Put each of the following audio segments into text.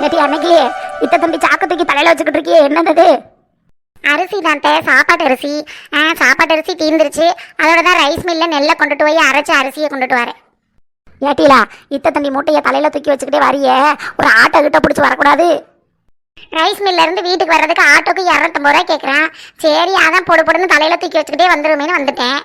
நேற்று அன்னைக்கு இத்த தம்பி சாக்கு தூக்கி தலையில வச்சுக்கிட்டு இருக்கியே என்னது அரிசி தான் சாப்பாட்டு அரிசி. ஆ சாப்பாட்டு அரிசி தீர்ந்துருச்சு அதோட தான் ரைஸ் மில்ல நெல்லை கொண்டுட்டு போய் அரைச்ச அரிசியை கொண்டுட்டு வரேன் ஏட்டிலா இத்த தம்பி மூட்டையை தலையில தூக்கி வச்சுக்கிட்டே வரியே ஒரு ஆட்டோ கிட்ட பிடிச்சி வரக்கூடாது. ரைஸ் மில்ல இருந்து வீட்டுக்கு வர்றதுக்கு ஆட்டோக்கு இரநூத்தம்பது ரூபாய் கேட்குறான் சரி அதான் பொடு பொடுன்னு தலையில தூக்கி வச்சுக்கிட்டே வந்துருமேனு வந்துட்டேன்.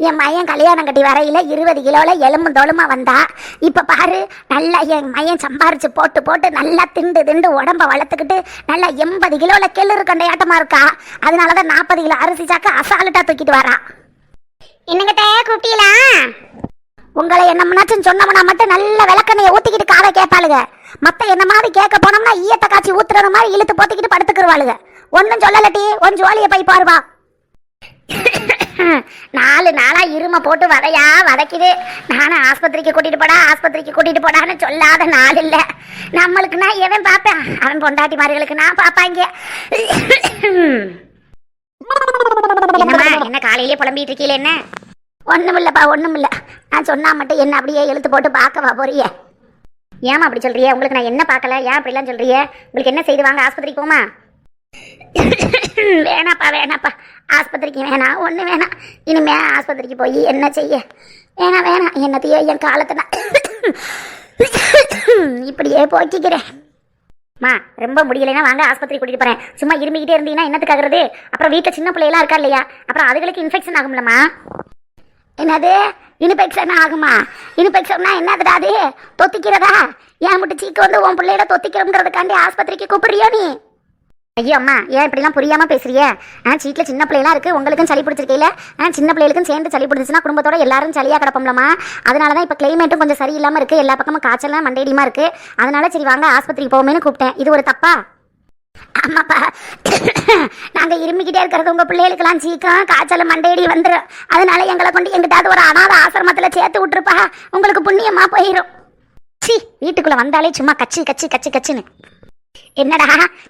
என் மயன் கல்யாணம் கட்டி வரையில இருபது கிலோல எலும்பு தோலுமா வந்தா. இப்ப பாரு நல்லா என் மயன் சம்பாரிச்சு போட்டு போட்டு நல்லா திண்டு திண்டு உடம்ப வளர்த்துக்கிட்டு நல்லா எண்பது கிலோல கெள்ளு கண்டையாட்டமா இருக்கா? அதனாலதான் நாற்பது கிலோ அரிசி சாக்க அசால்ட்டா தூக்கிட்டு வரா. என்னங்க தே கூப்பிட்டீங்களா? உங்களை என்னம்னாச்சும் சொன்னோம்னா மட்டும் நல்ல விளக்கண்ணைய ஊத்திக்கிட்டு காதை கேட்பாளுங்க. மத்த என்ன மாதிரி கேட்க போனோம்னா ஈயத்தை காய்ச்சி ஊத்துற மாதிரி இழுத்து போத்திக்கிட்டு படுத்துக்கிருவாளுங்க. ஒன்னும் சொல்லலட்டி ஒன் ஜோலியை போய் பாருவா நாலு நாளா இருமை போட்டு வதையா வதைக்குது. நானும் ஆஸ்பத்திரிக்கு கூட்டிட்டு போடா ஆஸ்பத்திரிக்கு கூட்டிட்டு போடான்னு சொல்லாத நாள் இல்லை. நம்மளுக்குன்னா எவன் பார்ப்பேன் அவன் பொண்டாட்டி மார்களுக்கு நான் பார்ப்பாங்க என்னம்மா என்ன காலையிலே புலம்பிட்டு இருக்கீல என்ன? ஒண்ணும் இல்லைப்பா ஒன்றும் இல்லை நான் சொன்னா மட்டும் என்ன அப்படியே எழுத்து போட்டு பார்க்கவா போறியே? ஏமா அப்படி சொல்றியே? உங்களுக்கு நான் என்ன பார்க்கல? ஏன் அப்படிலாம் சொல்றியே? உங்களுக்கு என்ன செய்து வாங்க? ஆஸ்பத்திரிக்கு போமா? வேணாப்பா வேணாப்பா. ஆஸ்பத்திரிக்கு வேணாம் ஒன்று வேணாம் இனிமே ஆஸ்பத்திரிக்கு போய் என்ன செய்ய? வேணாம் வேணாம் என்னத்தையோ என் காலத்தை நான் இப்படியே போக்கிக்கிறேன். மா ரொம்ப முடியலைன்னா வாங்க ஆஸ்பத்திரி கூட்டிட்டு போறேன். சும்மா இருமிக்கிட்டே இருந்தீங்கன்னா என்னத்துக்காகிறது அப்புறம் வீட்டில் சின்ன பிள்ளையெல்லாம் இருக்கா இல்லையா? அப்புறம் அதுகளுக்கு இன்ஃபெக்ஷன் ஆகும்லம்மா. என்னது? இன்ஃபெக்ஷன் ஆகுமா? இன்ஃபெக்ஷன்னா என்னதுடா அது? தொத்திக்கிறதா? ஏன் மட்டும் சீக்கு வந்து உன் பிள்ளையோட தொத்திக்கிறோம்ன்றதுக்காண்டி ஆஸ்பத்திரிக்கு கூப்பிடுறியோ நீ? ஐயோ அம்மா ஏன் இப்படிலாம் புரியாம பேசுறிய? ஆ சீட்டில் சின்ன பிள்ளைலாம் இருக்கு உங்களுக்கும் சளி பிடிச்சிருக்கையில ஆ சின்ன பிள்ளைகளுக்கும் சேர்ந்து சளி பிடிச்சிச்சுன்னா குடும்பத்தோட எல்லாரும் சளியா கிடப்போம்லம்மா. அதனால தான் இப்போ கிளைமேட்டும் கொஞ்சம் சரியில்லாம இருக்கு எல்லா பக்கமும் காய்ச்சலாம் மண்டையடிமா இருக்கு. அதனால சரி வாங்க ஆஸ்பத்திரிக்கு போவோமேனு கூப்பிட்டேன். இது ஒரு தப்பா? ஆமாப்பா நாங்க இருமிக்கிட்டே இருக்கிறது உங்க பிள்ளைகளுக்கெல்லாம் சீக்கிரம் காய்ச்சல் மண்டையடி வந்துடும் அதனால எங்களை கொண்டு எங்கிட்டாவது ஒரு அனாத ஆசிரமத்தில் சேர்த்து விட்டுருப்பா. உங்களுக்கு புண்ணியமா போயிடும் சி வீட்டுக்குள்ள வந்தாலே சும்மா கச்சி கச்சி கச்சி கச்சின்னு. என்னடா?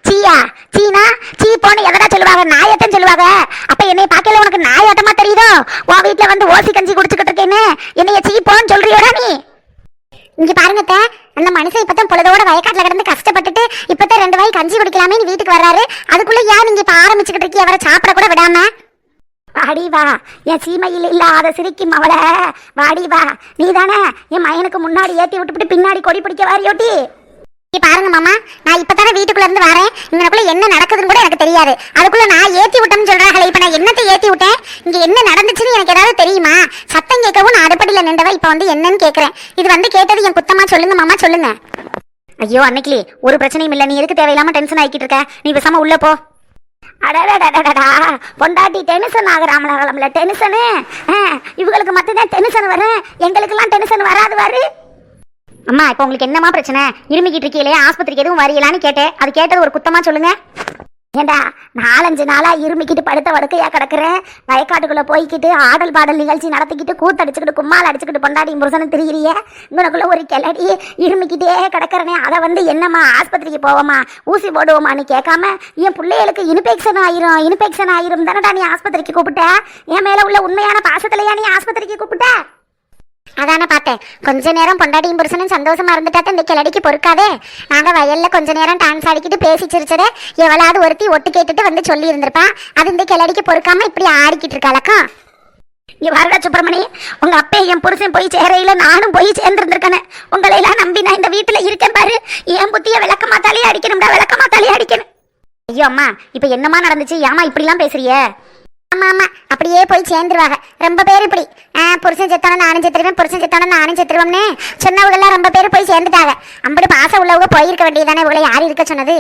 சீயா? சீனா? சீ போன்னு எதடா சொல்லுவாங்க? நாயட்டம் சொல்லுவாங்க. அப்ப என்னை பார்க்கல உனக்கு நாயாட்டமா தெரியுதோ? உன் வீட்டுல வந்து ஓசி கஞ்சி குடிச்சுக்கிட்டு இருக்கேன்னு என்னைய சீ போன்னு சொல்றியோடா நீ? இங்க பாருங்க அந்த மனுஷன் இப்பதான் பொழுதோட வயக்காட்டுல கிடந்து கஷ்டப்பட்டுட்டு இப்பதான் ரெண்டு வாய் கஞ்சி குடிக்கலாமே வீட்டுக்கு வர்றாரு. அதுக்குள்ள ஏன் நீங்க இப்ப ஆரம்பிச்சுக்கிட்டு இருக்கீ அவரை சாப்பிட கூட விடாம. வாடிவா என் சீமையில் இல்லாத சிரிக்கும் அவளை. வாடி வா. நீ தானே என் மயனுக்கு முன்னாடி ஏத்தி விட்டுவிட்டு பின்னாடி கொடி பிடிக்க வாரியோட்டி. பாருங்க மாமா நான் இப்பதானே வீட்டுக்குள்ள இருந்து வரேன். இங்கனக்குள்ள என்ன நடக்குதுன்னு கூட எனக்கு தெரியாது. அதுக்குள்ள நான் ஏத்தி விட்டேன்னு சொல்றாங்களே இப்ப நான் என்னத்தை ஏத்தி விட்டேன்? இங்க என்ன நடந்துச்சுன்னு எனக்கு ஏதாவது தெரியுமா? சத்தம் கேட்கவும் நான் அடுப்படியில நின்றவ இப்ப வந்து என்னன்னு கேக்குறேன். இது வந்து கேட்டது என் குத்தமா சொல்லுங்க மாமா சொல்லுங்க. ஐயோ அன்னைக்கு ஒரு பிரச்சனையும் இல்ல. நீ எதுக்கு தேவையில்லாம டென்ஷன் ஆக்கிட்டு இருக்க? நீ பேசாம உள்ள போ. அடடடடடா பொண்டாட்டி டென்ஷன் ஆகுறாமல டென்ஷனு இவங்களுக்கு மட்டும்தான் டென்ஷன் வரும். எங்களுக்கெல்லாம் டென்ஷன் வராது வரு அம்மா இப்போ உங்களுக்கு என்னமா பிரச்சனை? இருமிக்கிட்டு இருக்கீங்களே ஆஸ்பத்திரிக்கு எதுவும் வரையலான்னு கேட்டேன். அது கேட்டது ஒரு குத்தமா சொல்லுங்க. ஏண்டா நாலஞ்சு நாளா இருமிக்கிட்டு படுத்த வடுக்கையாக கிடக்குறேன். வயக்காட்டுக்குள்ளே போய்க்கிட்டு ஆடல் பாடல் நிகழ்ச்சி நடத்திக்கிட்டு கூத்தடிச்சுக்கிட்டு கும்மால் அடிச்சுக்கிட்டு பொண்டாடி புருஷனும் திரியிறிய. இங்கனக்குள்ள ஒரு கிளடி இருமிக்கிட்டே கிடக்கிறனே அதை வந்து என்னம்மா ஆஸ்பத்திரிக்கு போவோமா ஊசி போடுவோமான்னு கேட்காம என் பிள்ளைகளுக்கு இன்ஃபெக்ஷன் ஆயிரும் இன்ஃபெக்ஷன் ஆயிரும் தானடா நீ ஆஸ்பத்திரிக்கு கூப்பிட்ட? என் மேலே உள்ள உண்மையான பாசத்துலையா நீ ஆஸ்பத்திரிக்கு கூப்பிட்ட? அதானே பார்த்தேன். கொஞ்ச நேரம் பொண்டாட்டியும் புருஷனும் சந்தோஷமா இருந்துட்டா இந்த கிளடிக்கு பொறுக்காதே. நாங்க வயல்ல கொஞ்ச நேரம் டான்ஸ் ஆடிக்கிட்டு பேசி சிரிச்சதே எவ்வளவு ஒருத்தி ஒட்டு கேட்டுட்டு வந்து சொல்லி இருந்திருப்பா அது இந்த கிளடிக்கு பொறுக்காம இப்படி ஆடிக்கிட்டு இருக்காளக்கா இங்க வரடா சுப்பிரமணி. உங்க அப்பா என் புருஷன் போய் சேரையில நானும் போய் சேர்ந்துருந்துருக்கேன் உங்களை எல்லாம் நம்பி நான் இந்த வீட்டுல இருக்கேன் பாரு. என் புத்திய விளக்க மாத்தாலே அடிக்கணும்டா விளக்க மாத்தாலே அடிக்கணும். ஐயோ அம்மா இப்ப என்னம்மா நடந்துச்சு? ஏமா இப்படிலாம் பேசுறிய? ஆமா ஆமா. அப்படியே போய் சேர்ந்துருவாங்க. ரொம்ப பேர் இப்படி ஆ, புருஷன் செத்தான நானும் செத்துருவேன் புருஷன் செத்தான நானும் செத்துருவோம்னு சொன்னவங்களாம் ரொம்ப பேர் போய் சேர்ந்துட்டாங்க. அப்படி பாசம் உள்ளவங்க போயிருக்க வேண்டியதானே இவங்களை யார் இருக்க சொன்னது?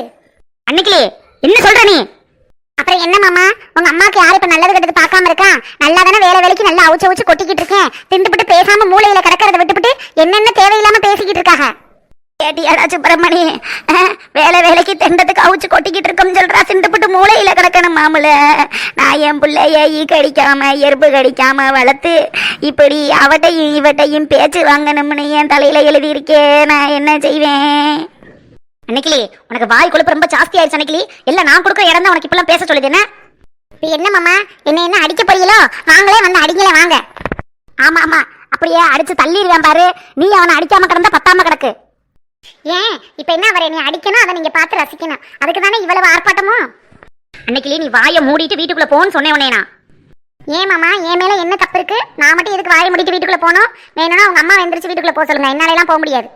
அன்னைக்கு என்ன சொல்ற நீ? அப்புறம் என்ன மாமா உங்க அம்மாக்கு யார் இப்ப நல்லது கெட்டது பார்க்காம இருக்கா நல்லா தானே வேலை வேலைக்கு நல்லா அவுச்சு அவுச்சு கொட்டிக்கிட்டு இருக்கேன். திண்டுபிட்டு பேசாம மூளையில கிடக்கிறத விட்டுபிட்டு என்னென்ன தேவையில்லாம பேசிக்கிட்டு இருக்காங்க? கேட்டியாடா சுப்பிரமணி. வேலை வேலைக்கு தெண்டத்துக்கு அவிச்சு கொட்டிக்கிட்டு இருக்கோம்னு சொல்றா சிண்டுபிட்டு மூளையில கிடக்கணும் மாமுல. நான் என் பிள்ளைய ஈ கடிக்காம எறும்பு கடிக்காம வளர்த்து இப்படி அவட்டையும் இவட்டையும் பேச்சு வாங்கணும்னு என் தலையில எழுதியிருக்கே நான் என்ன செய்வேன்? அன்னைக்கிளி உனக்கு வாய் கொழுப்பு ரொம்ப ஜாஸ்தி ஆயிடுச்சு அன்னைக்கிளி எல்லாம் நான் கொடுக்குற இடம் தான் உனக்கு இப்பெல்லாம் பேச சொல்லுது என்ன? இப்போ என்ன மாமா? என்ன என்ன அடிக்க போறீங்களோ? நாங்களே வந்து அடிங்களே வாங்க. ஆமா ஆமா. அப்படியே அடிச்சு தள்ளிடுவேன் பாரு. நீ அவனை அடிக்காம கிடந்தா பத்தாம கிடக்கு. ஏன்? இப்போ என்ன அவரை நீ அடிக்கணும்? அதை நீங்க பார்த்து ரசிக்கணும். அதுக்கு தானே இவ்வளவு ஆர்ப்பாட்டமோ? அன்னைக்கிலே நீ வாயை மூடிட்டு வீட்டுக்குள்ள போன்னு சொன்னேன் உடனே நான். ஏன் மாமா? என் மேல என்ன தப்பு இருக்கு? நான் மட்டும் எதுக்கு வாயை முடிட்டு வீட்டுக்குள்ள போகணும் வேணும்னா உங்க அம்மா எந்திரிச்சு வீட்டுக்குள்ள போக சொல்லுங்க. என்னால எல்லாம் போக முடியாது.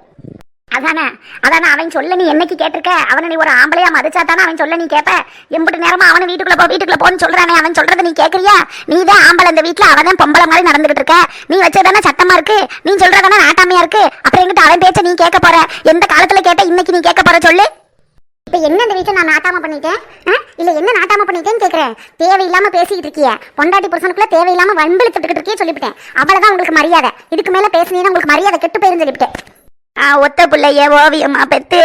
அதானே? அதானே அவன் சொல்ல நீ என்னைக்கு கேட்டிருக்க? அவனை நீ ஒரு ஆம்பளையா மதிச்சா தானே அவன் சொல்ல நீ கேப்ப? எம்பிட்டு நேரமா அவனை வீட்டுக்குள்ள போ வீட்டுக்குள்ள போன்னு சொல்றானே அவன் சொல்றதை நீ கேட்கறியா நீ தான் ஆம்பளை இந்த வீட்டுல அவன் தான் பொம்பளை மாதிரி நடந்துகிட்டு இருக்க. நீ வச்சதானே சட்டமா இருக்கு? நீ சொல்றதானே நாட்டாமையா இருக்கு? அப்புறம் எங்கிட்ட அவன் பேச்ச நீ கேட்க போற? எந்த காலத்துல கேட்ட இன்னைக்கு நீ கேட்க போற சொல்லு. இப்போ என்ன இந்த வீட்டில் நான் நாட்டாம பண்ணிட்டேன்? ஆ? இல்ல என்ன நாட்டாம பண்ணிட்டேன்னு கேக்குறேன். தேவையில்லாம பேசிக்கிட்டு இருக்கிய. பொண்டாட்டி புருஷனுக்குள்ள தேவையில்லாம வம்பிழுத்துட்டு இருக்கியே சொல்லிவிட்டேன். அவ்வளவுதான் உங்களுக்கு மரியாதை. இதுக்கு மேல பேசுனீங்கன்னா உங்களுக்கு மரியாதை கெட்டு போயிருந்து சொல்லிவிட்டேன். ஒத்த பிள்ளைய ஓவியமா பெத்து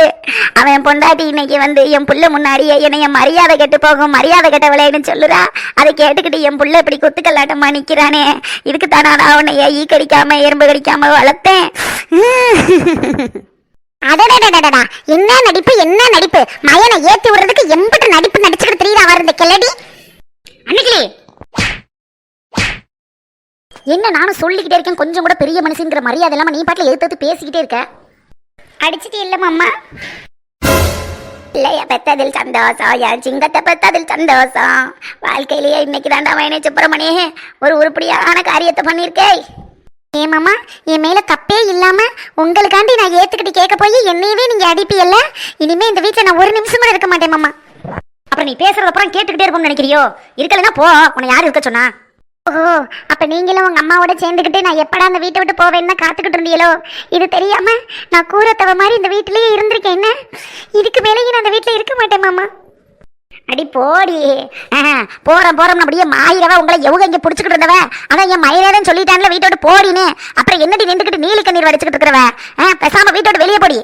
அவன் பொண்டாட்டி இன்னைக்கு வந்து என் புள்ள முன்னாடியே என்னைய மரியாதை கெட்டு போகும் மரியாதை கெட்ட விளையாடுன்னு சொல்லுறா. அதை கேட்டுக்கிட்டு என் புள்ள இப்படி குத்துக்கல்லாட்டமா நிக்கிறானே. இதுக்கு தானே நான் உன்னைய ஈ கடிக்காம எறும்பு கடிக்காம வளர்த்தேன். அடடடடடா என்ன நடிப்பு என்ன நடிப்பு? மயனை ஏத்தி விடுறதுக்கு எம்பிட்டு நடிப்பு நடிச்சுக்கிட்டு தெரியுதா வர கிளடி. அன்னைக்கு என்ன நானும் சொல்லிக்கிட்டே இருக்கேன் கொஞ்சம் கூட பெரிய மனுஷங்கிற மரியாதை இல்லாம நீ பாட்டில் எடுத்து பேசிக்கிட்டே இருக்க. அடிச்சிட்டு இல்ல அம்மா இல்லைய பெத்ததில் சந்தோஷம். என் சிங்கத்தை பெத்ததில் சந்தோஷம். வாழ்க்கையிலேயே இன்னைக்கு தாண்டா வயனே சுப்பிரமணி ஒரு உருப்படியான காரியத்தை பண்ணியிருக்கே. ஏமாம்மா என் மேலே தப்பே இல்லாமல் உங்களுக்காண்டி நான் ஏற்றுக்கிட்டு கேட்க போய் என்னையவே நீங்கள் அடிப்பீல்ல இனிமேல் இந்த வீட்டில் நான் ஒரு நிமிஷம் கூட இருக்க மாட்டேன் மாமா. அப்புறம் நீ பேசுறத அப்புறம் கேட்டுக்கிட்டே இருக்கும்னு நினைக்கிறியோ? இருக்கலைன்னா போ. உன்னை யார் இருக்க சொன்னா? ஓஹோ அப்ப நீங்களும் உங்க அம்மாவோட சேர்ந்துக்கிட்டு நான் எப்படா அந்த வீட்டை விட்டு போவேன்னு காத்துக்கிட்டு இருந்தீங்களோ? இது தெரியாம நான் கூறத்தவ மாதிரி இந்த வீட்டிலேயே இருந்திருக்கேன் என்ன? இதுக்கு மேலேயும் நான் அந்த வீட்டில் இருக்க மாட்டேன் மாமா. அடி போடி. போறோம் போறோம் அப்படியே மாயிரவா உங்களை எவ்வளோ இங்கே பிடிச்சிக்கிட்டு இருந்தவ? அதான் என் மயிரேதான் சொல்லிட்டான்ல வீட்டோட போடினே அப்புறம் என்னடி நின்றுக்கிட்டு நீலி கண்ணீர் வடிச்சுக்கிட்டு இருக்கிறவ? பேசாம வீட்டோட வெளியே போடி.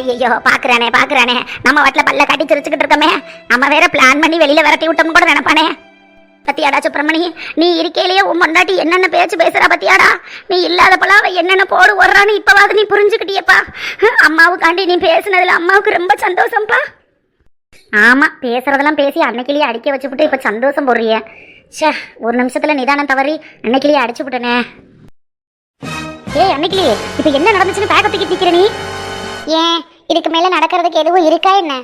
ஐயோ பாக்குறானே பாக்குறானே. நம்ம வட்டில பல்ல கட்டி சிரிச்சுக்கிட்டு இருக்கோமே. நம்ம வேற பிளான் பண்ணி வெளியில விரட்டி விட்டோம்னு கூட நினைப்பானே. பத்தியாடா சுப்பிரமணி நீ இருக்கையிலேயே உன் மண்டாட்டி என்னென்ன பேச்சு பேசுறா பத்தியாடா? நீ இல்லாதப்பலாம் அவ என்னென்ன போடு வர்றான்னு இப்பவாது நீ புரிஞ்சுக்கிட்டியப்பா. அம்மாவுக்காண்டி நீ பேசுனதுல அம்மாவுக்கு ரொம்ப சந்தோஷம்ப்பா ஆமா பேசுறதெல்லாம் பேசி அன்னைக்கிலேயே அடிக்க வச்சுப்புட்டு இப்ப சந்தோஷம் போடுறிய. ச்சே ஒரு நிமிஷத்துல நிதானம் தவறி அன்னைக்கிலேயே அடிச்சு விட்டனே. ஏய் அன்னைக்கிலேயே இப்ப என்ன நடந்துச்சுன்னு பேக்க தூக்கி நிக்கிற நீ? ஏன்? இதுக்கு மேலே நடக்கிறதுக்கு எதுவும் இருக்கா என்ன?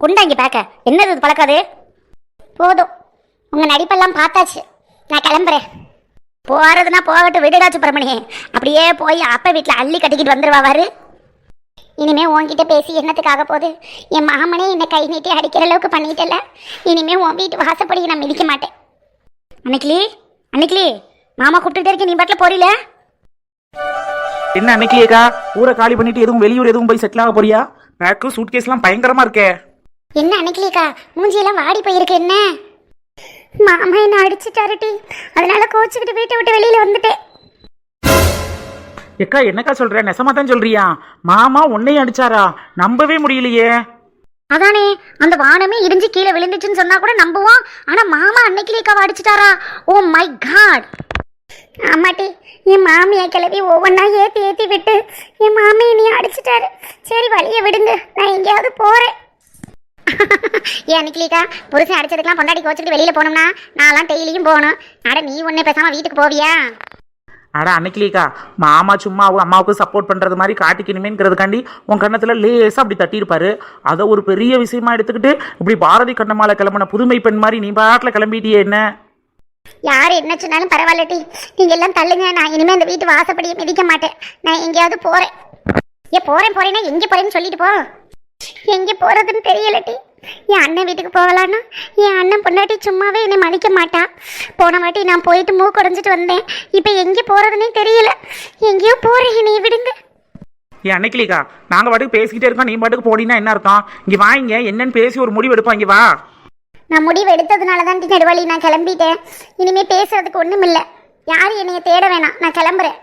குண்டா பார்க்க. என்னது இது பழக்காது போதும். உங்கள் நடிப்பெல்லாம் பார்த்தாச்சு. நான் கிளம்புறேன். போகிறதுனா போகட்டும். விடுடா சுப்பிரமணியே அப்படியே போய் அப்பா வீட்டில் அள்ளி கட்டிக்கிட்டு வந்துடுவா வாரு இனிமே உன்கிட்ட பேசி என்னத்துக்காக போகுது? என் மாமனே என்னை கை நீட்டி அடிக்கிற அளவுக்கு பண்ணிட்டல இனிமே உன் வீட்டு வாசப்படி நான் மிதிக்க மாட்டேன். அன்னைக்கிளி அன்னைக்கிளி மாமா கூப்பிட்டுட்டே இருக்கேன் நீ பாட்டில் போறீல? என்ன அன்னைக்கிலேக்கா ஊரை காலி பண்ணிட்டு எதுவும் வெளியூர் எதுவும் போய் செட்டில் ஆக போறியா? பேக்கு சூட் கேஸ்லாம் பயங்கரமா இருக்கே. என்ன அன்னைக்கிலேக்கா மூஞ்சியெல்லாம் வாடி போயிருக்கு என்ன? மாமா என்ன அடிச்சுட்டாருட்டி அதனால கோச்சுக்கிட்டு வீட்டை விட்டு வெளியில வந்துட்டேன். எக்கா என்னக்கா சொல்ற? நெசமா தான் சொல்றியா? மாமா உன்னையும் அடிச்சாரா? நம்பவே முடியலையே. அதானே அந்த வானமே இடிஞ்சு கீழே விழுந்துச்சுன்னு சொன்னா கூட நம்புவோம் ஆனா மாமா அன்னைக்கிலேக்காவை அடிச்சிட்டாரா? ஓ மை காட் ஆமாட்டி என் மாமியை கிளவி ஒவ்வொன்றா ஏற்றி ஏற்றி விட்டு என் மாமியை நீ அடிச்சிட்டாரு. சரி வழியை விடுங்க. நான் எங்கேயாவது போகிறேன் ஏன் அன்னைக்கிலேக்கா புருஷன் அடிச்சதுக்கெல்லாம் பொண்டாடி கோச்சிட்டு வெளியில் போனோம்னா நான்லாம் டெய்லியும் போகணும். அட நீ ஒன்றே பேசாமல் வீட்டுக்கு போவியா? அட அன்னைக்கிலேக்கா மாமா சும்மா அவங்க அம்மாவுக்கு சப்போர்ட் பண்றது மாதிரி காட்டிக்கணுமேங்கிறதுக்காண்டி உன் கண்ணத்தில் லேசாக அப்படி தட்டியிருப்பாரு. அதை ஒரு பெரிய விஷயமா எடுத்துக்கிட்டு இப்படி பாரதி கண்ணமால கிளம்பின புதுமை பெண் மாதிரி நீ பாட்டில் கிளம்பிட்டியே என்ன? யார் என்ன சொன்னாலும் பரவாயில்லட்டி நீங்கள் எல்லாம் தள்ளுங்க. நான் இனிமேல் அந்த வீட்டு வாசப்படியை மிதிக்க மாட்டேன். நான் எங்கேயாவது போகிறேன் ஏன் போகிறேன் போறேன்னா எங்கே போகிறேன்னு சொல்லிட்டு போ. எங்கே போகிறதுன்னு தெரியலட்டி என் அண்ணன் வீட்டுக்கு போகலான்னா என் அண்ணன் பொண்டாட்டி சும்மாவே என்னை மதிக்க மாட்டா. போன வாட்டி நான் போயிட்டு மூக்கு உடஞ்சிட்டு வந்தேன். இப்போ எங்கே போகிறதுனே தெரியல. எங்கேயோ போகிறேன் நீ விடுங்க. ஏன் அன்னைக்கிலேக்கா நாங்கள் பாட்டுக்கு பேசிக்கிட்டே இருக்கோம். நீ பாட்டுக்கு போனீங்கன்னா என்ன அர்த்தம்? இங்கே வாங்க. என்னன்னு பேசி ஒரு முடிவு எடுப்போம். இங்கே வா. நான் முடிவு எடுத்ததுனால தான் நடுவழி நான் கிளம்பிட்டேன். இனிமேல் பேசுறதுக்கு ஒன்றும் இல்லை யாரும் என்னைய தேட வேணாம். நான் கிளம்புறேன்.